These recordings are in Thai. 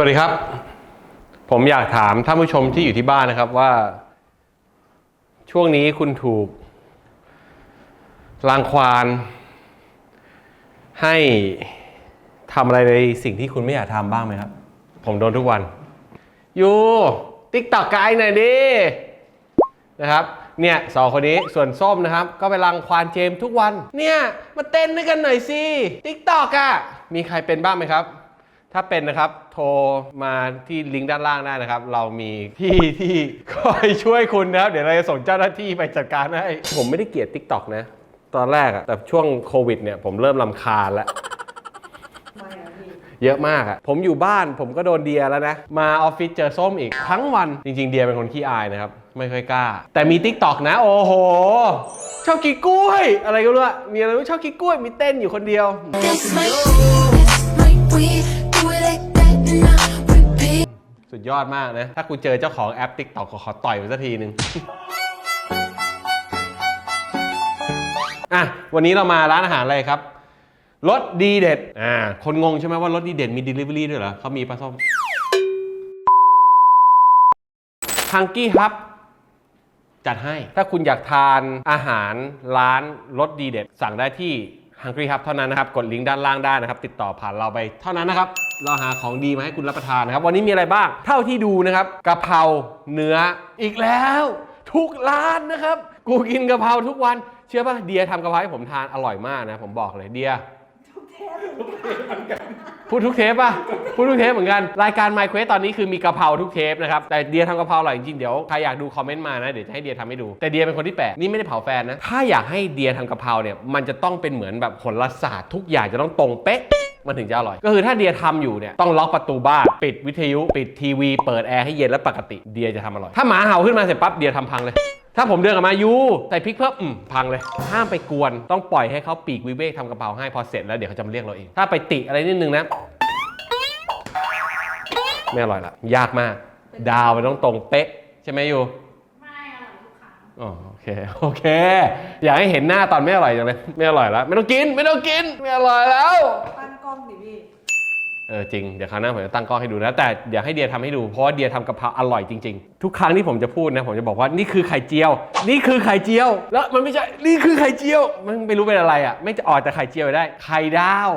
วัสดีครับ ผมอยากถามท่านผู้ชมที่อยู่ที่บ้านนะครับว่า ช่วงนี้คุณถูกรางควานให้ทำอะไรในสิ่งที่คุณไม่อยากทำบ้างไหมครับ ผมโดนทุกวันยูติ๊กตอกกด์หน่อยดินะครับ เนี่ยสองคนนี้ส่วนส้มนะครับ ก็ไปรังควานเจมส์ทุกวัน เนี่ย มาเต้นด้วยกันหน่อยสิติ๊กตอกอะมีใครเป็นบ้างไหมครับ ถ้าเป็นนะครับโทรมาที่ลิงก์ด้านล่างได้นะครับ เรามีที่ที่คอยช่วยคุณนะครับ เดี๋ยวเราจะส่งเจ้าหน้าที่ไปจัดการให้ ผมไม่ได้เกลียด TikTok นะ ตอนแรกอะแต่ช่วงโควิดเนี่ยผมเริ่มลำคาญแล้ว เยอะมากอะผมอยู่บ้านผมก็โดนเดียแล้วนะ มาออฟฟิศเจอส้มอีกทั้งวัน จริง ๆ เดียเป็นคนขี้อายนะครับ ไม่ค่อยกล้า แต่มี t ิ k t o k นะ โอ้โห ชอบกินกล้วย อะไรก็ไม่รู้อะมีอะไรไม่รู้ชอบกินกล้วยมีเต้นอยู่คนเดียว สุดยอดมากนะ ถ้ากูเจอเจ้าของแอป TikTok ก็ขอต่อยมันสักทีหนึ่งอะวันนี้เรามาร้านอาหารอะไรครับรสดีเด็ด อ่า คนงงใช่ไหมว่ารสดีเด็ดมี Delivery ด้วยเหรอเขามีปลาส้มฮังกี้ฮับจัดให้ ถ้าคุณอยากทานอาหารร้านรสดีเด็ด สั่งได้ที่ ฮังกี้ครับเท่านั้นนะครับ กดลิงก์ด้านล่างได้นะครับ ติดต่อผ่านเราไปเท่านั้นนะครับ เราหาของดีมาให้คุณรับประทานนะครับ วันนี้มีอะไรบ้าง เท่าที่ดูนะครับกะเพราเนื้ออีกแล้ว ทุกร้านนะครับ กูกินกะเพราทุกวัน เชื่อป่ะเดียทำกะเพราให้ผมทานอร่อยมากนะ ผมบอกเลยเดีย พูดทุกเทปป่ะ พูดทุกเทปเหมือนกัน รายการ My Quest ตอนนี้คือมีกะเพราทุกเทปนะครับ แต่เดียทำกะเพราอร่อยจริงๆ เดี๋ยวใครอยากดูคอมเมนต์มานะ เดี๋ยวจะให้เดียทำให้ดู แต่เดียเป็นคนที่แปลกนี่ไม่ได้เผาแฟนนะ ถ้าอยากให้เดียทำกะเพราเนี่ย มันจะต้องเป็นเหมือนแบบผลศาสตร์ทุกอย่างจะต้องตรงเป๊ะมันถึงจะอร่อย ก็คือถ้าเดียทำอยู่เนี่ยต้องล็อกประตูบ้านปิดวิทยุ ปิดทีวี เปิดแอร์ให้เย็นแล้วปกติ เดียจะทำอร่อย ถ้าหมาเห่าขึ้นมาเสร็จปั๊บเดียทำพังเลย ถ้าผมเดินกลับมายูใส่พริกเพิ่มอืมพังเลย ห้ามไปกวนต้องปล่อยให้เขาปีกวิเวกทำกะเพราให้พอเสร็จแล้วเดี๋ยวเขาจะมาเรียกเราเอง ถ้าไปติอะไรนิดนึงนะ ไม่อร่อยละยากมาก ดาวมันต้องตรงเป๊ะ ใช่ไหมยูไม่อร่อยทุกครั้งอ๋อโอเคโอเค อยากให้เห็นหน้าตอนไม่อร่อยจังเลยไม่อร่อยแล้วไม่ต้องกินไม่ต้องกินไม่อร่อยแล้วตั้งกล้องดิพี่ เออจริง เดี๋ยวคราวหน้าผมจะตั้งกล้องให้ดูนะ แต่เดี๋ยวให้เดียทำให้ดูเพราะว่าเดียทำกะเพราอร่อยจริงๆ ทุกครั้งที่ผมจะพูดนะ ผมจะบอกว่านี่คือไข่เจียว นี่คือไข่เจียว แล้วมันไม่ใช่นี่คือไข่เจียว มันไม่รู้เป็นอะไรอะไม่จะออกแต่ไข่เจียวได้ ไข่ดาว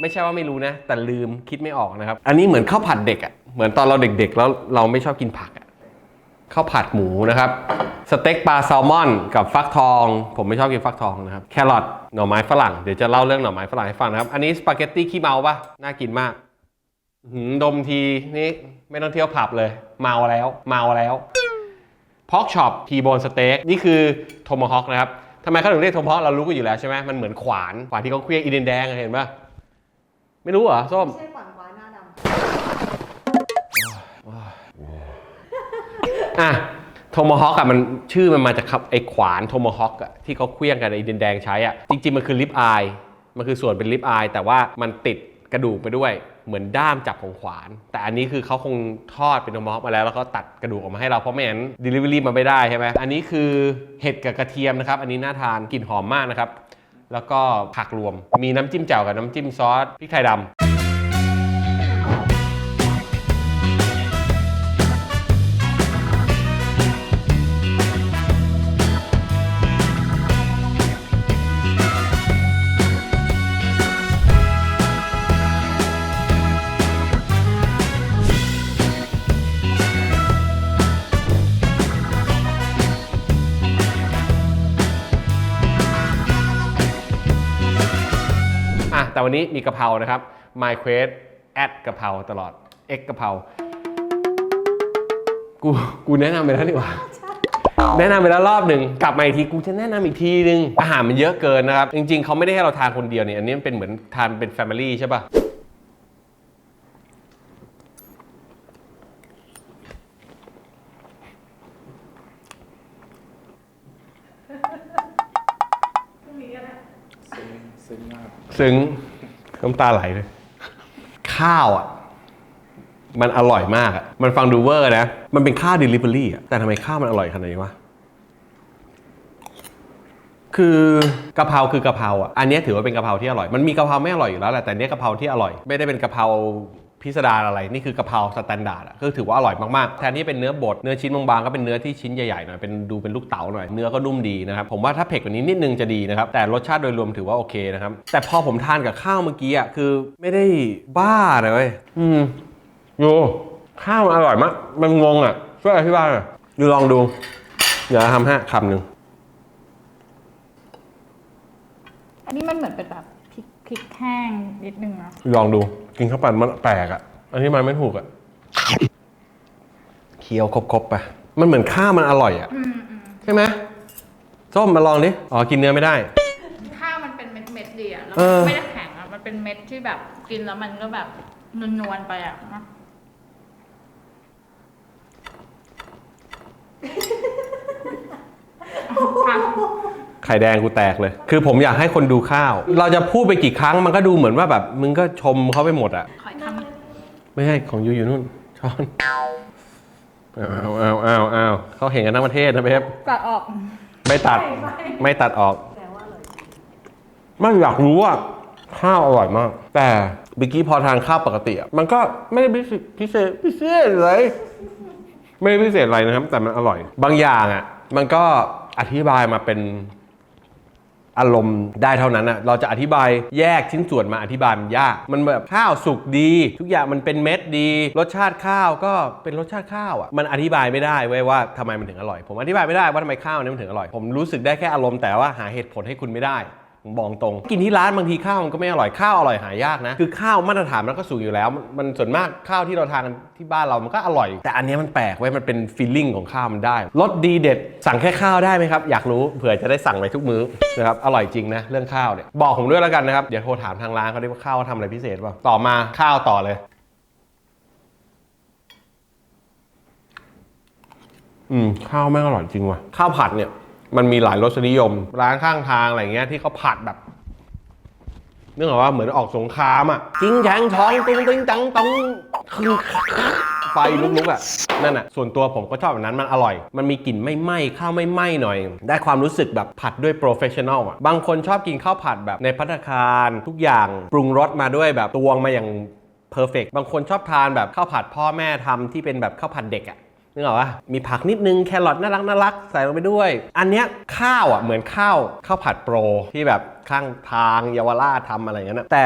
ไม่ใช่ว่าไม่รู้นะ แต่ลืมคิดไม่ออกนะครับ อันนี้เหมือนข้าวผัดเด็กอะเหมือนตอนเราเด็กๆ แล้วเราไม่ชอบกินผักอะข้าวผัดหมูนะครับสเต็กปลาแซลมอน กับฟักทอง ผมไม่ชอบกินฟักทองนะครับแครอทหน่อไม้ฝรั่งเดี๋ยวจะเล่าเรื่องหน่อไม้ฝรั่งให้ฟังนะครับอันนี้สปาเกตตี้ขี้เมาปะน่ากินมาก ดมทีนี่ไม่ต้องเที่ยวผับเลย เมาแล้ว เมาแล้วพอกช็อปทีโบนสเต็กนี่คือโทมฮอคนะครับทำไมเขาถึงเรียกโทมฮอคเรารู้กันอยู่แล้วใช่ไหมมันเหมือนขวานขวานที่เขาเคลี้ยงอีเดนแดงอะเห็นปะไม่รู้เหรอส้มไม่ใช่ขวัญควายหน้าดอะโทมฮอคอะมันชื่อมันมาจากคำไอ้ขวานโทมฮอคอะที่เขาเคลี้ยงกันไอ้ดินแดงใช้อะจริงๆมันคือลิปอายมันคือส่วนเป็นลิปอายแต่ว่ามันติดกระดูกไปด้วย เหมือนด้ามจับของขวาน แต่อันนี้คือเขาคงทอดเป็นโทมอฟมาแล้วแล้วก็ตัดกระดูกออกมาให้เราเพราะไม่งั้น delivery มาไม่ได้ใช่ไหมอันนี้คือเห็ดกับกระเทียมนะครับ อันนี้น่าทานกลิ่นหอมมากนะครับ แล้วก็ผักรวมมีน้ำจิ้มแจ่วกับน้ำจิ้มซอสพริกไทยดำ วันนี้มีกะเพรานะครับ My Quest แอดกะเพราตลอด X กะเพรากูกูแนะนำไปแล้วนี่หว่าแนะนำไปแล้วรอบหนึ่งกลับมาอีกทีกูจะแนะนำอีกทีนึงอาหารมันเยอะเกินนะครับ จริง ๆเขาไม่ได้ให้เราทานคนเดียวเนี่ยอันนี้มันเป็นเหมือนทานเป็นแฟมิลี่ใช่ป่ะซึ้ง น้ำตาไหลเลย ข้าวอะ มันอร่อยมากอะ มันฟังดูเวอร์นะ มันเป็นข้าว Delivery อะ แต่ทำไมข้าวมันอร่อยขนาดนี้วะ คือกะเพราคือกะเพราอะ อันเนี้ยถือว่าเป็นกะเพราที่อร่อย มันมีกะเพราไม่อร่อยอยู่แล้วแหละ แต่เนี้ยกะเพราที่อร่อย ไม่ได้เป็นกะเพรา พิสดารอะไรนี่คือกะเพราสแตนดาร์ดอะก็ถือว่าอร่อยมากๆ แทนที่เป็นเนื้อบดเนื้อชิ้นบางๆก็เป็นเนื้อที่ชิ้นใหญ่ๆหน่อยเป็นดูเป็นลูกเต๋าหน่อยเนื้อก็นุ่มดีนะครับผมว่าถ้าเผ็ดกว่านี้นิดนึงจะดีนะครับแต่รสชาติโดยรวมถือว่าโอเคนะครับแต่พอผมทานกับข้าวเมื่อกี้อะคือไม่ได้บ้าเลยเว้ยอืมโยข้าวมันอร่อยมากมันงงอะช่วยอธิบายหน่อยดูลองดูเดี๋ยวทำให้คำหนึ่งอันนี้มันเหมือนเป็นแบบ พริกพริกแห้งนิดนึงนะลองดูกินข้าวปั่นมันแปลกอะอันนี้มันไม่ถูกอะเคี้ยวครบๆไปมันเหมือนข้าวมันอร่อยอะใช่ไหมส้มมาลองดิอ๋อกินเนื้อไม่ได้ ข้าวมันเป็นเม็ดเม็ดๆดีอะแล้วเออ ไม่ได้แข็งอะมันเป็นเม็ดที่แบบกินแล้วมันก็แบบนวลๆไปอะนะอะ ไข่แดงกูแตกเลย คือผมอยากให้คนดูข้าว เราจะพูดไปกี่ครั้งมันก็ดูเหมือนว่าแบบ มึงก็ชมเขาไปหมดอะขอทไม่ใช่ของยูอยู่นู่นช้อนเอาเอาเอาเอาเขาเห็นกันทั้งประเทศนะเบบำตัดออกไม่ตัดไม่ตัดออกแต่ว่าเลยไม่อยากรู้ว่าข้าวอร่อยมาก แต่เมื่อกี้พอทานข้าวปกติอะมันก็ไม่ได้พิเศษพิเศษพิเศษอะไรไม่ได้พิเศษอะไรนะครับ แต่มันอร่อย บางอย่างอะมันก็อธิบายมาเป็น อารมณ์ได้เท่านั้นอะเราจะอธิบายแยกชิ้นส่วนมาอธิบายมันยาก มันแบบข้าวสุกดี ทุกอย่างมันเป็นเม็ดดี รสชาติข้าวก็เป็นรสชาติข้าวอะมันอธิบายไม่ได้เว้ยว่าทำไมมันถึงอร่อย ผมอธิบายไม่ได้ว่าทำไมข้าวเนี้มันถึงอร่อย ผมรู้สึกได้แค่อารมณ์แต่ว่าหาเหตุผลให้คุณไม่ได้ บอกตรง กินที่ร้านบางทีข้าวมันก็ไม่อร่อยข้าวอร่อยหายากนะ คือข้าวมาตรฐานมันก็สูงอยู่แล้ว มันส่วนมากข้าวที่เราทานกันที่บ้านเรามันก็อร่อย แต่อันนี้มันแปลกไว้ยมันเป็นฟีลลิ่งของข้าวมันได้รสดีเด็ด สั่งแค่ข้าวได้ไหมครับ อยากรู้เผื่อจะได้สั่งไปทุกมื้อนะครับอร่อยจริงนะเรื่องข้าวเนี่ยบอกผมด้วยแล้วกันนะครับเดี๋ยวโทรถามทางร้านเขาดิว่าข้าวเขาทำอะไรพิเศษเปล่าต่อมาข้าวต่อเลยอืมข้าวแม่งอร่อยจริงว่ะข้าวผัดเนี่ย มันมีหลายรสนิยม ร้านข้างทางอะไรเงี้ยที่เขาผัดแบบนึกออกว่าเหมือนออกสงครามอะจิงแฉงช้องติงติงตังตองคือไฟลุกๆอะนั่นอะส่วนตัวผมก็ชอบแบบนั้นมันอร่อย มันมีกลิ่นไม่ไหม้ข้าวไม่ไหม้หน่อย ได้ความรู้สึกแบบผัดด้วยโปรเฟชชั่นอลอะบางคนชอบกินข้าวผัดแบบในพัตตาคารทุกอย่างปรุงรสมาด้วยแบบตวงมาอย่างเพอร์เฟกบางคนชอบทานแบบข้าวผัดพ่อแม่ทำที่เป็นแบบข้าวผัดเด็กอะ นึกออกปะมีผักนิดนึงแครอทน่ารักน่ารักใส่ลงไปด้วย อันเนี้ยข้าวอะเหมือนข้าวข้าวผัดโปรที่แบบข้างทางเยาวราชทำอะไรอย่างนั้นนะแต่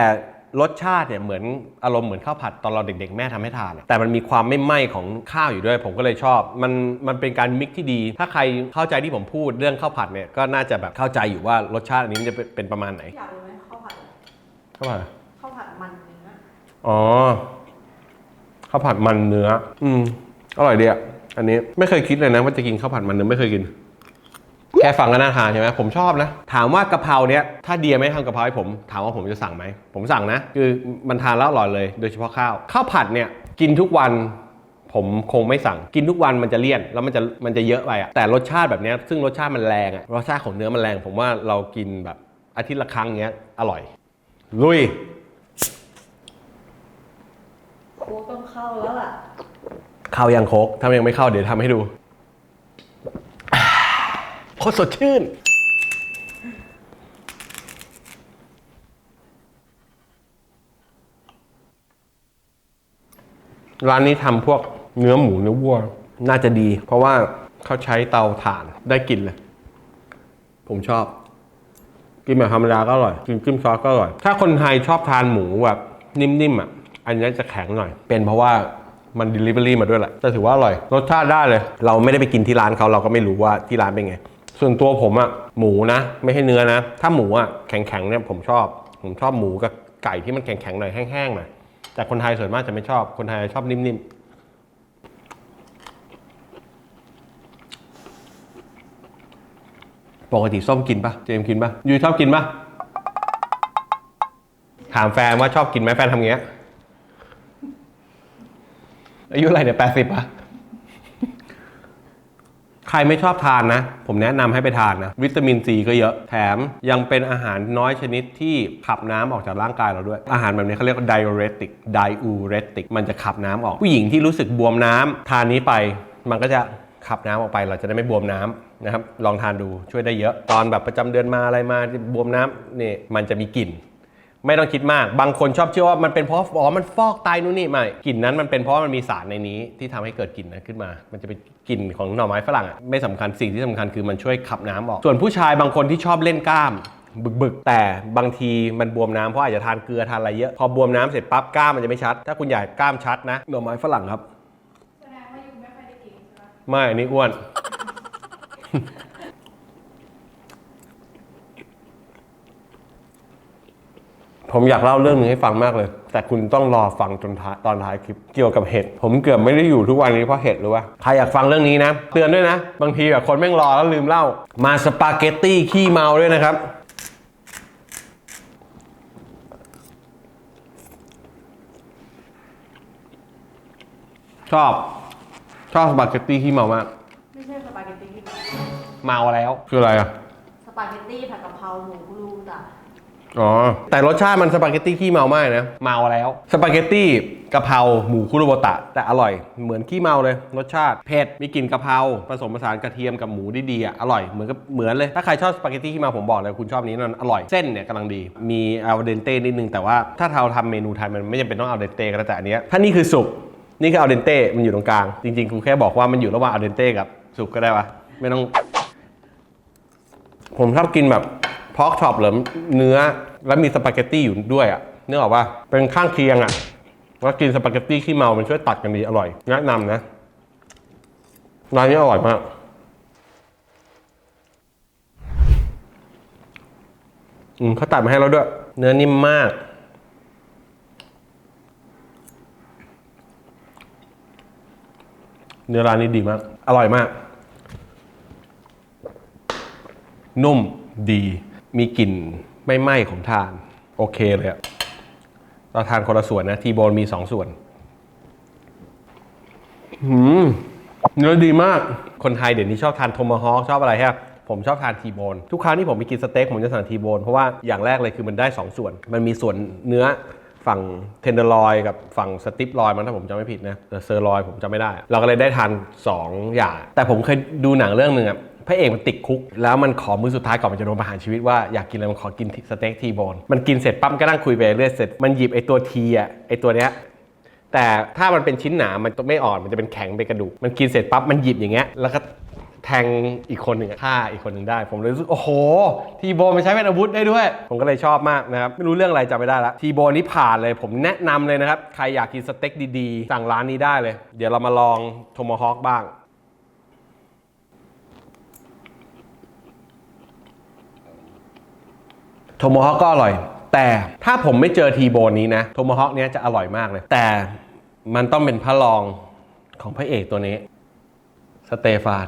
รสชาติเนี่ยเหมือนอารมณ์เหมือนข้าวผัดตอนเราเด็กๆ แม่ทำให้ทานอะแต่มันมีความไม่ไหม้ของข้าวอยู่ด้วย ผมก็เลยชอบ มันมันเป็นการมิกที่ดี ถ้าใครเข้าใจที่ผมพูดเรื่องข้าวผัดเนี่ยก็น่าจะแบบเข้าใจอยู่ว่ารสชาติอันนี้มันจะเป็นเป็นประมาณไหนอยากรู้ไหมข้าวผัดข้าวผัดข้าวผัดมันเนื้ออ๋อข้าวผัดมันเนื้ออืมอร่อยดีอะ อันนี้ไม่เคยคิดเลยนะว่าจะกินข้าวผัดมันเนื้อไม่เคยกิน แค่ฟังก็น่าทานใช่ไหมผมชอบนะ ถามว่ากะเพราเนี้ยถ้าเดียไม่ทำกะเพราให้ผมถามว่าผมจะสั่งไหมผมสั่งนะ คือมันทานแล้วอร่อยเลย โดยเฉพาะข้าวข้าวผัดเนี่ยกินทุกวันผมคงไม่สั่งกินทุกวันมันจะเลี่ยน แล้วมันจะมันจะเยอะไปอะแต่รสชาติแบบเนี้ยซึ่งรสชาติมันแรงอะรสชาติของเนื้อมันแรง ผมว่าเรากินแบบอาทิตย์ละครั้งเนี้ยอร่อย ลุยโคต้องเข้าแล้วล่ะ เข้ายังโคกถ้ายังไม่เข้าเดี๋ยวทำให้ดูโคตรสดชื่น ร้านนี้ทำพวกเนื้อหมูเนื้อวัว น่าจะดี เพราะว่าเขาใช้เตาถ่านได้กลิ่นเลย ผมชอบ กินแบบธรรมดาก็อร่อย กินจิ้มซอสก็อร่อย ถ้าคนไทยชอบทานหมูแบบนิ่มๆอะ อันนี้จะแข็งหน่อย เป็นเพราะว่า มัน Delivery มาด้วยแหละแต่ถือว่าอร่อย รสชาติได้เลย เราไม่ได้ไปกินที่ร้านเขาเราก็ไม่รู้ว่าที่ร้านเป็นไง ส่วนตัวผมอะหมูนะ ไม่ใช่เนื้อนะ ถ้าหมูอะแข็งๆเนี่ยผมชอบ ผมชอบหมูกับไก่ที่มันแข็งๆหน่อยแห้งๆหน่อยแต่คนไทยส่วนมากจะไม่ชอบคนไทยชอบนิ่มๆปกติส้มกินปะเจมกินปะยูชอบกินปะถามแฟนว่าชอบกินไหมแฟนทำย่างเงี้ย อายุอะไรเนี่ยแปดสิบอะใครไม่ชอบทานนะ ผมแนะนำให้ไปทานนะ วิตามินซีก็เยอะ แถมยังเป็นอาหารน้อยชนิดที่ขับน้ำออกจากร่างกายเราด้วย อาหารแบบนี้เขาเรียกว่า diuretic diuretic มันจะขับน้ำออก ผู้หญิงที่รู้สึกบวมน้ำทานนี้ไปมันก็จะขับน้ำออกไปเราจะได้ไม่บวมน้ำนะครับ ลองทานดูช่วยได้เยอะ ตอนแบบประจำเดือนมาอะไรมาบวมน้ำนี่มันจะมีกลิ่น ไม่ต้องคิดมาก บางคนชอบเชื่อว่ามันเป็นเพราะอ๋อมันฟอกไตนู่นนี่ไม่กลิ่นนั้นมันเป็นเพราะมันมีสารในนี้ที่ทำให้เกิดกลิ่นนั้นขึ้นมา มันจะเป็นกลิ่นของหน่อไม้ฝรั่งอะไม่สำคัญสิ่งที่สำคัญคือมันช่วยขับน้ำออก ส่วนผู้ชายบางคนที่ชอบเล่นกล้ามบึกๆ แต่บางทีมันบวมน้ำเพราะอาจจะทานเกลือทานอะไรเยอะพอบวมน้ำเสร็จปั๊บกล้ามมันจะไม่ชัด ถ้าคุณอยากกล้ามชัดนะหน่อไม้ฝรั่งครับแสดงว่ายูไม่ค่อยได้กินใช่ไหมไม่อันนี่อ้วน ผมอยากเล่าเรื่องหนึงให้ฟังมากเลย แต่คุณต้องรอฟังจนท้ายตอนท้ายคลิปเกี่ยวกับเห็ดผมเกือบไม่ได้อยู่ทุกวันนี้เพราะเห็ดหรือว่าใครอยากฟังเรื่องนี้นะเตือนด้วยนะ บางทีแบบคนแม่งรอแล้วลืมเล่า มาสปาเกตตี้ขี้เมาด้วยนะครับชอบ ชอบสปาเกตตี้ขี้เมามาก ไม่ใช่สปาเกตตี้ที่เมาแล้ว คืออะไรอะ สปาเกตตี้ผัดกะเพราหมูกุลูจ้ะ อ๋อ แต่รสชาติมันสปาเกตตี้ขี้เมามากนะ เมาแล้ว สปาเกตตี้กะเพราหมูคุโรโบตะ แต่อร่อย เหมือนขี้เมาเลย รสชาติเผ็ดมีกลิ่นกะเพราผสมผสานกระเทียมกับหมูได้ดีอะอร่อยเหมือนกับเหมือนเลย ถ้าใครชอบสปาเกตตี้ขี้เมาผมบอกเลยคุณชอบนี้มันอร่อยเส้นเนี่ยกำลังดีมีอัลเดนเต้นิดนึงแต่ว่าถ้าเราทำเมนูไทยมันไม่จำเป็นต้องอัลเดนเต้ก็ได้แต่อันเนี้ยถ้านี่คือสุกนี่คืออัลเดนเต้มันอยู่ตรงกลางจริงๆกูแค่บอกว่ามันอยู่ระหว่างอัลเดนเต้กับสุกก็ได้ปะไม่ต้องผมชอบกินแบบ พอกช็อปเหรือเนื้อแล้วมีสปาเกตตี้อยู่ด้วยอะนึกออกว่าเป็นข้างเคียงอะแล้วกินสปาเกตตี้ขี้เมา มันช่วยตัดกันดีอร่อยแนะนำนะร้านนี้อร่อยมากอืมเขาตัดมาให้เราด้วย เนื้อนิ่มมาก เนื้อร้านนี้ดีมาก อร่อยมาก นุ่มดี มีกลิ่นไม่ไหม้ของทาน โอเคเลยอะเราทานคนละส่วนนะ ทีโบนมีสองส่วนหืมเนื้อดีมาก คนไทยเดี๋ยวนี้ชอบทานโทมาฮอคชอบอะไรฮะผมชอบทานทีโบนทุกครั้งที่ผมไปกินสเต็กผมจะสั่งทีโบนเพราะว่าอย่างแรกเลยคือมันได้ 2 ส่วน มันมีส่วนเนื้อฝั่งเทนเดอร์ลอยกับฝั่งสติปลอยมันถ้าผมจำไม่ผิดนะแต่เซอร์ลอยผมจำไม่ได้ เราก็เลยได้ทาน2อย่าง แต่ผมเคยดูหนังเรื่องหนึ่งอะ พระเอกมันติดคุก แล้วมันขอมือสุดท้ายก่อนมันจะโดนประหารชีวิตว่าอยากกินอะไรมันขอกินสเต็กทีโบนมันกินเสร็จปั๊มก็นั่งคุยไปเรื่อยเสร็จมันหยิบไอตัวทีอะไอตัวเนี้ยแต่ถ้ามันเป็นชิ้นหนา มันไม่อ่อน มันจะเป็นแข็งเป็นกระดูก มันกินเสร็จปั๊บ มันหยิบอย่างเงี้ย แล้วก็แทงอีกคนหนึ่งฆ่าอีกคนหนึ่งได้ ผมเลยรู้สึก โอ้โห ทีโบมันใช้เป็นอาวุธได้ด้วย ผมก็เลยชอบมากนะครับ ไม่รู้เรื่องอะไรจำไม่ได้ละ ทีโบนี่ผ่านเลย ผมแนะนำเลยนะครับ ใครอยากกินสเต็กดีๆ สั่งร้านนี้ได้เลย เดี๋ยวเรามาลองโทมฮอคบ้าง โทโมฮอคก็อร่อย แต่ถ้าผมไม่เจอทีโบนนี้นะโทโมฮอคเนี้ยจะอร่อยมากเลย แต่มันต้องเป็นพระรองของพระเอกตัวนี้ สเตฟาน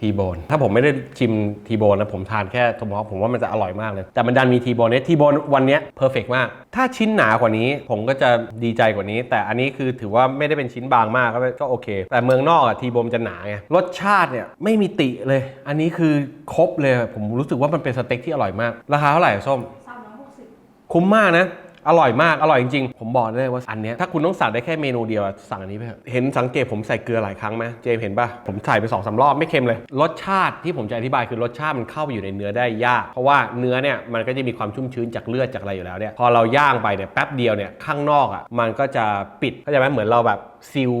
ทีโบนถ้าผมไม่ได้ชิมทีโบนนะผมทานแค่โทโมฮอคผมว่ามันจะอร่อยมากเลย แต่มันดันมีทีโบนเนี่ยทีโบนวันเนี้ยเพอร์เฟกมาก ถ้าชิ้นหนากว่านี้ผมก็จะดีใจกว่านี้ แต่อันนี้คือถือว่าไม่ได้เป็นชิ้นบางมากก็ก็โอเค แต่เมืองนอกอะทีโบนจะหนาไงรสชาติเนี่ยไม่มีติเลย อันนี้คือครบเลยผมรู้สึกว่ามันเป็นสเต็กที่อร่อยมากราคาเท่าไหร่อะส้มสามร้อยหกสิบคุ้มมากนะ อร่อยมาก อร่อยจริงๆ ผมบอกเลยว่าอันเนี้ยถ้าคุณต้องสั่งได้แค่เมนูเดียวอะสั่งอันนี้ไปเถอะเห็นสังเกตผมใส่เกลือหลายครั้งไหมเจมส์เห็นป่ะผมใส่ไปสองสารอบไม่เค็มเลย รสชาติที่ผมจะอธิบายคือรสชาติมันเข้าไปอยู่ในเนื้อได้ยาก เพราะว่าเนื้อเนี่ยมันก็จะมีความชุ่มชื้นจากเลือดจากอะไรอยู่แล้วเนี่ยพอเราย่างไปเนี่ยแป๊บเดียวเนี่ยข้างนอกอะมันก็จะปิดเข้าใจไหมเหมือนเราแบบซิล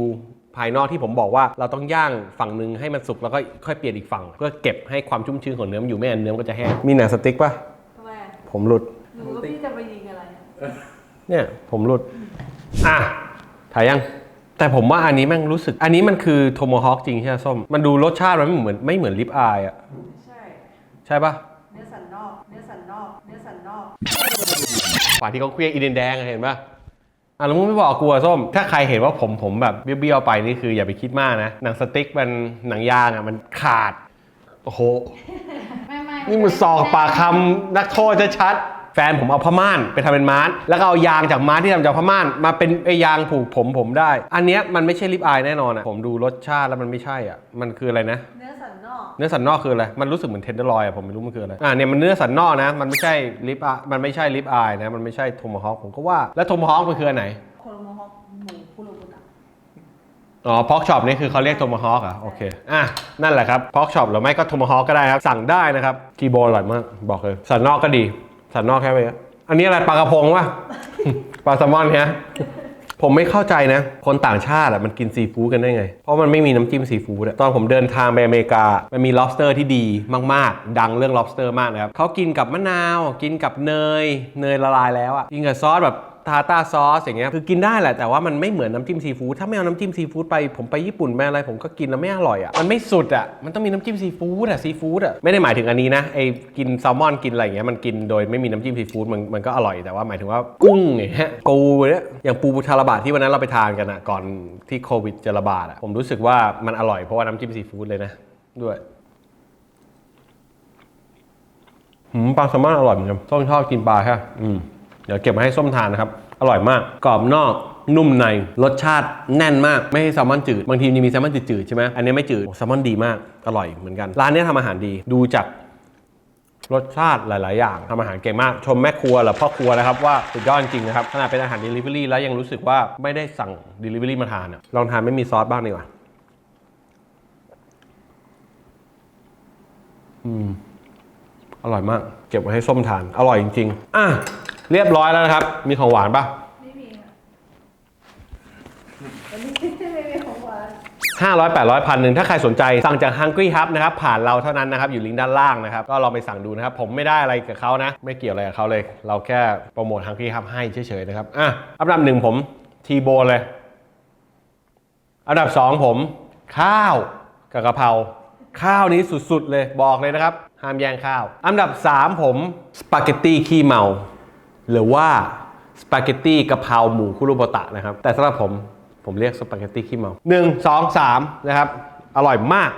ภายนอกที่ผมบอกว่าเราต้องย่างฝั่งหนึ่งให้มันสุกแล้วก็ค่อยเปลี่ยนอีกฝั่ง เพื่อเก็บให้ความชุ่มชื้นของเนื้อมันอยู่ไม่งั้นเนื้อมันก็จะแห้งมีหนังสติ๊กป่ะทำไมอะผมหลุดหนูว่าพี่จะไปยิงอะไรอะ เนี่ยผมหลุด อะ ถ่ายยัง แต่ผมว่าอันนี้แม่งรู้สึก อันนี้มันคือโทโมฮอคจริงใช่ไหมส้ม มันดูรสชาติมันไม่เหมือนไม่เหมือนลิปอายอะ ใช่ ใช่ปะเนื้อสันนอก เนื้อสันนอก เนื้อสันนอกฝ่ายที่เขาเคลียร์อีเดนแดงอะเห็นปะอะแล้วมึงไม่บอกกูอะส้ม ถ้าใครเห็นว่าผมผมแบบเบี้ยวๆไปนี่คืออย่าไปคิดมากนะ หนังสติ๊กมันหนังยางอะมันขาด โอ้โห ไม่ไม่นี่มันสอกปากคำนักโทษชัดๆแฟนผมเอาผ้าม่านไปทำเป็นม้านแล้วก็เอายางจากม้านที่ทำจากผ้าม่านมาเป็นไอ้ยางผูกผมผมได้ อันเนี้ยมันไม่ใช่ลิปอายแน่นอนอะผมดูรสชาติแล้วมันไม่ใช่อะมันคืออะไรนะเนื้อสันนอกเนื้อสันนอกคืออะไรมันรู้สึกเหมือนเทนเดอร์ลอยอะผมไม่รู้มันคืออะไรอ่าเนี่ยมันเนื้อสันนอกนะ มันไม่ใช่ลิปอายมันไม่ใช่ลิปอายนะมันไม่ใช่โทมฮอคผมก็ว่าแล้วโทมฮอคมันคืออันไหนโคโลโมฮอกหมูคุโรบุตะอ๋อพอกช็อปนี่คือเขาเรียกโทมฮอคอะโอเคอะนั่นแหละครับพอกช็อปหรือไม่ก็โทมฮอคก็ได้ครับสั่งได้นะครับทีโบอร่อยมากบอกเลยสันนอกก็ดี สันนอกแค่ไปอันนี้อะไรปลากระพงวะปลาแซลมอนฮะผมไม่เข้าใจนะ คนต่างชาติอะมันกินซีฟู้ดกันได้ไง เพราะมันไม่มีน้ำจิ้มซีฟู้ดอะตอนผมเดินทางไปอเมริกา มันมี lobster ที่ดีมาก ๆ ดังเรื่อง lobster มากนะครับเขากินกับมะนาว กินกับเนย เนยละลายแล้วอะกินกับซอสแบบ ทาต้าซอสอย่างเงี้ยคือกินได้แหละแต่ว่ามันไม่เหมือนน้ำจิ้มซีฟู้ดถ้าไม่เอาน้ำจิ้มซีฟู้ดไปผมไปญี่ปุ่นไปอะไรผมก็กินแล้วไม่อร่อยอะมันไม่สุดอะมันต้องมีน้ำจิ้มซีฟู้ดอะซีฟู้ดอะไม่ได้หมายถึงอันนี้นะไอ้กินแซลมอนกินอะไรอย่างเงี้ยมันกินโดยไม่มีน้ำจิ้มซีฟู้ดมันมันก็อร่อยแต่ว่าหมายถึงว่ากุ้งอย่างเงี้ยปูเนี่ยอย่างปูทาราบะที่วันนั้นเราไปทานกันอะก่อนที่โควิดจะระบาดอะผมรู้สึกว่ามันอร่อยเพราะว่าน้ำจิ้มซีฟู้ดเลยนะด้วยหืมปลาแซลมอนอร่อยเหมือนกันส้มชอบกินปลาแค่อืม เดี๋ยวเก็บมาให้ส้มทานนะครับ อร่อยมาก กรอบนอกนุ่มใน รสชาติแน่นมาก ไม่ใช่แซลมอนจืด บางทีมันมีแซลมอนจืดๆใช่ไหมอันนี้ไม่จืดแซลมอนดีมาก อร่อยเหมือนกัน ร้านนี้ทำอาหารดี ดูจากรสชาติหลาย ๆ อย่างทำอาหารเก่งมาก ชมแม่ครัวหรือพ่อครัวนะครับว่าสุดยอดจริงนะครับ ขนาดเป็นอาหาร Delivery แล้วยังรู้สึกว่าไม่ได้สั่ง Delivery มาทานอะลองทานไม่มีซอสบ้างดีกว่าอืม อร่อยมาก เก็บไว้ให้ส้มทาน อร่อยจริง ๆ อะ เรียบร้อยแล้วนะครับ มีของหวานปะไม่มีอะอันนี้ไม่มีของหวานห้าร้อยแปดร้อยพันหนึ่งถ้าใครสนใจสั่งจาก Hungry Hub นะครับ ผ่านเราเท่านั้นนะครับ อยู่ลิงก์ด้านล่างนะครับ ก็ลองไปสั่งดูนะครับ ผมไม่ได้อะไรกับเขานะ ไม่เกี่ยวอะไรกับเขาเลย เราแค่โปรโมท Hungry Hub ให้เฉยๆนะครับอะอันดับหนึ่งผมทีโบเลย อันดับสองผม ข้าวกับกะเพราข้าวนี้สุดๆเลยบอกเลยนะครับ ห้ามแย่งข้าว อันดับ3ผมสปาเกตตี้ขี้เมา หรือว่าสปาเกตตี้กะเพราหมูคุโรโบตะนะครับ แต่สำหรับผมผมเรียกสปาเกตตี้ขี้เมา1 2 3นะครับ อร่อยมาก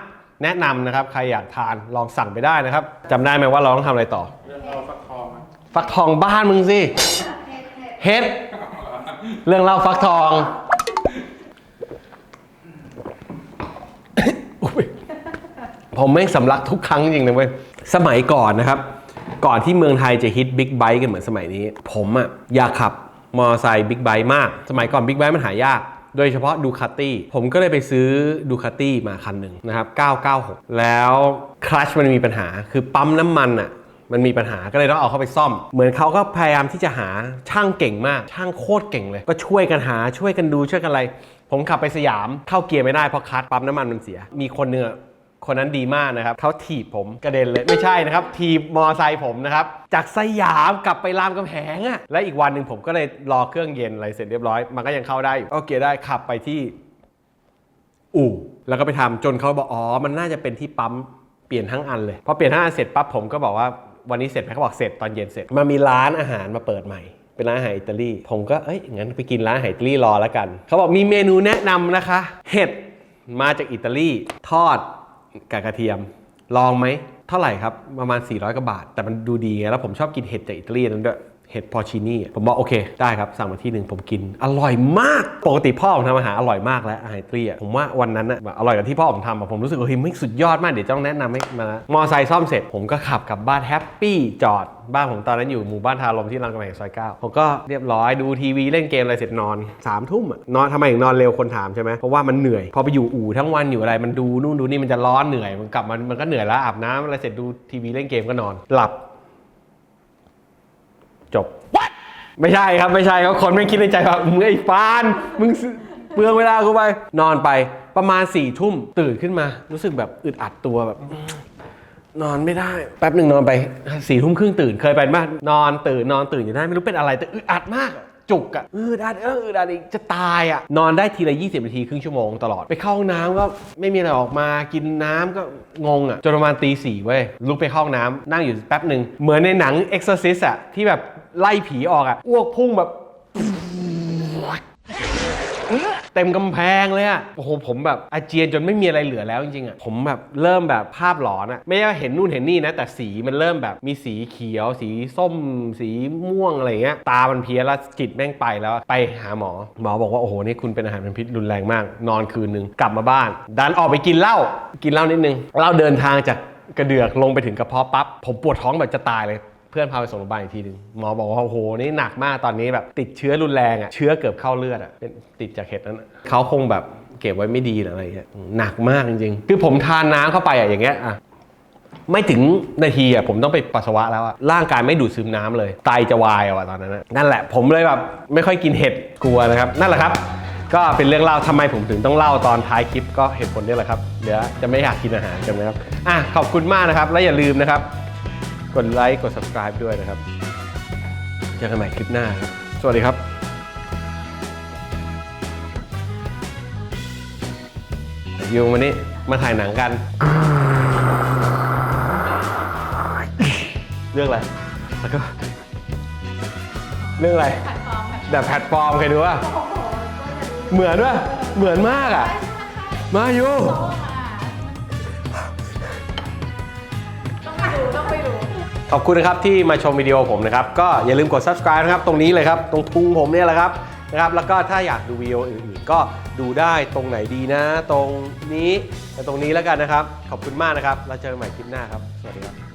แนะนำนะครับ ใครอยากทานลองสั่งไปได้นะครับจำได้ไหมว่าเราต้องทำอะไรต่อ เรื่องเราฟักทองอะฟักทองบ้านมึงสิเฮ็ดเรื่องเล่าฟักทองอุ๊ยผมไม่สำลักทุกครั้งจริงนะเว้ยสมัยก่อนนะครับ ก่อนที่เมืองไทยจะฮิตบิ๊กไบค์กันเหมือนสมัยนี้ ผมอะอยากขับมอเตอร์ไซค์บิ๊กไบค์มาก สมัยก่อนบิ๊กไบค์มันหายาก โดยเฉพาะดูคาตี้ผมก็เลยไปซื้อดูคาตี้มาคันหนึ่งนะครับ 996 แล้วคลัชมันมีปัญหาคือปั๊มน้ำมันอะมันมีปัญหาก็เลยต้องเอาเข้าไปซ่อม เหมือนเขาก็พยายามที่จะหาช่างเก่งมาก ช่างโคตรเก่งเลย ก็ช่วยกันหาช่วยกันดูช่วยกันอะไร ผมขับไปสยามเข้าเกียร์ไม่ได้เพราะคลัตช์ปั๊มน้ำมันมันเสีย มีคนเนื้อ คนนั้นดีมากนะครับเขาถีบผมกระเด็นเลยไม่ใช่นะครับ ถีบมอไซค์ผมนะครับ จากสยามกลับไปรามกำแหงอะและอีกวันหนึ่งผมก็เลยรอเครื่องเย็นอะไรเสร็จเรียบร้อย มันก็ยังเข้าได้อยู่ก็เกียร์ได้ขับไปที่อู่แล้วก็ไปทำจนเขาบอกอ๋อมันน่าจะเป็นที่ปั๊มเปลี่ยนทั้งอันเลยพอเปลี่ยนทั้งอันเสร็จปั๊บผมก็บอกว่าวันนี้เสร็จไหมเขาบอกเสร็จตอนเย็นเสร็จมามีร้านอาหารมาเปิดใหม่เป็นร้านอาหารอิตาลีผมก็เอ้ยงั้นไปกินร้านอาหารอิตาลีรอแล้วกันเขาบอกมีเมนูแนะนำนะคะ เห็ดมาจากอิตาลีทอด กับกระเทียม ลองไหม เท่าไหร่ครับ ประมาณ 400กว่าบาท แต่มันดูดีไงแล้วผมชอบกินเห็ดจากอิตาลีนั้นด้วย เห็ดพอชินี่ผมบอกโอเคได้ครับ สั่งมาที่หนึ่งผมกิน อร่อยมาก ปกติพ่อผมทำอาหารอร่อยมากแล้วอาหารอิตาลีอะผมว่าวันนั้นอะอร่อยกว่าที่พ่อผมทำอะผมรู้สึกว่าเฮ้ยไม่สุดยอดมากเดี๋ยวต้องแนะนำให้มานะมอไซค์ซ่อมเสร็จผมก็ขับกลับบ้านแฮปปี้จอดบ้านผมตอนนั้นอยู่หมู่บ้านทาลมที่รามคำแหงซอยเก้าผมก็เรียบร้อยดูทีวีเล่นเกมอะไรเสร็จนอนสามทุ่มนอนทำไมถึงนอนเร็วคนถามใช่ไหมเพราะว่ามันเหนื่อย พอไปอยู่อู่ทั้งวันอยู่อะไรมันดูนู่นดูนี่มันจะร้อนเหนื่อยมันกลับมันมันก็เหนื่อยแล้วอาบน้ำอะไรเสร็จดูทีวีเล่นเกมก็นอนหลับ จบไม่ใช่ครับไม่ใช่ครับคนไม่คิดในใจว่ามึงไอ้ฟานมึงเปลืองเวลากูไป นอนไปประมาณสี่ทุ่มตื่นขึ้นมา รู้สึกแบบอึดอัดตัวแบบ นอนไม่ได้ แป๊บหนึ่งนอนไปสี่ทุ่มครึ่งตื่นเคยไปบ้านนอนตื่นนอนตื่นอยู่ได้ไม่รู้เป็นอะไรแต่อึดอัดมาก จุกอะอึดอัดเอออึดอัดอีกจะตายอะนอนได้ทีละ 20นาทีครึ่งชั่วโมงตลอดไปเข้าห้องน้ำก็ไม่มีอะไรออกมากินน้ำก็งงอะจนประมาณตีสี่เว้ยลุกไปเข้าห้องน้ำนั่งอยู่แป๊บหนึ่งเหมือนในหนัง Exorcist อะที่แบบไล่ผีออกอะอ้วกพุ่งแบบ เต็มกำแพงเลยอะโอ้โหผมแบบอาเจียนจนไม่มีอะไรเหลือแล้วจริงๆอะผมแบบเริ่มแบบภาพหลอนอะไม่ใช่ว่าเห็นนู่นเห็นนี่นะ แต่สีมันเริ่มแบบมีสีเขียว สีส้ม สีม่วงอะไรเงี้ยตามันเพี้ยนแล้วจิตแม่งไปแล้วไปหาหมอ หมอบอกว่าโอ้โหนี่คุณเป็นอาหารเป็นพิษรุนแรงมาก นอนคืนนึงกลับมาบ้าน ดันออกไปกินเหล้ากินเหล้านิดนึงเราเดินทางจากกระเดือกลงไปถึงกระเพาะปั๊บผมปวดท้องแบบจะตายเลย เพื่อนพาไปส่งโรงพยาบาลอีกทีหนึงหมอบอกว่าโอ้โหนี่หนักมากตอนนี้แบบติดเชื้อรุนแรงอะ่ะเชื้อเกือบเข้าเลือดอะ่ะเป็นติดจากเห็ดนั้นเขาคงแบบเก็บไว้ไม่ดีหรืออะไรเงี้ยหนักมากจริงๆคือผมทานน้ำเข้าไปอะ่ะอย่างเงี้ยอะไม่ถึงนาทีอะผมต้องไปปัสสาวะแล้วอะร่างกายไม่ดูดซึมน้ำเลยไตจะวายอะตอนนั้นนั่นแหละผมเลยแบบไม่ค่อยกินเห็ดกลัวนะครับ นั่นแหละครับ ก็เป็นเรื่องเล่าทำไมผมถึงต้องเล่าตอนท้ายคลิปก็เหตุผลนี่แหละครับเดี๋ยวจะไม่อยากกินอาหารกันนะครับอะขอบคุณมากนะครับ และอย่าลืมนะครับ กดไลค์กด subscribe ด้วยนะครับเจอกันใหม่คลิปหน้าครับ สวัสดีครับยูวันนี้มาถ่ายหนังกัน เรื่องอะไร แล้วก็ เรื่องอะไรแบบแพลตฟอร์มเคยดูป่ะ เหมือนป่ะ เหมือนมากอะ มาอยู่ ขอบคุณนะครับที่มาชมวิดีโอผมนะครับ ก็อย่าลืมกด subscribe นะครับ ตรงนี้เลยครับ ตรงพุงผมเนี่ยแหละครับนะครับ แล้วก็ถ้าอยากดูวิดีโออื่นๆ ก็ดูได้ตรงไหนดีนะ ตรงนี้และตรงนี้แล้วกันนะครับ ขอบคุณมากนะครับ เราเจอกันใหม่คลิปหน้าครับ สวัสดีครับ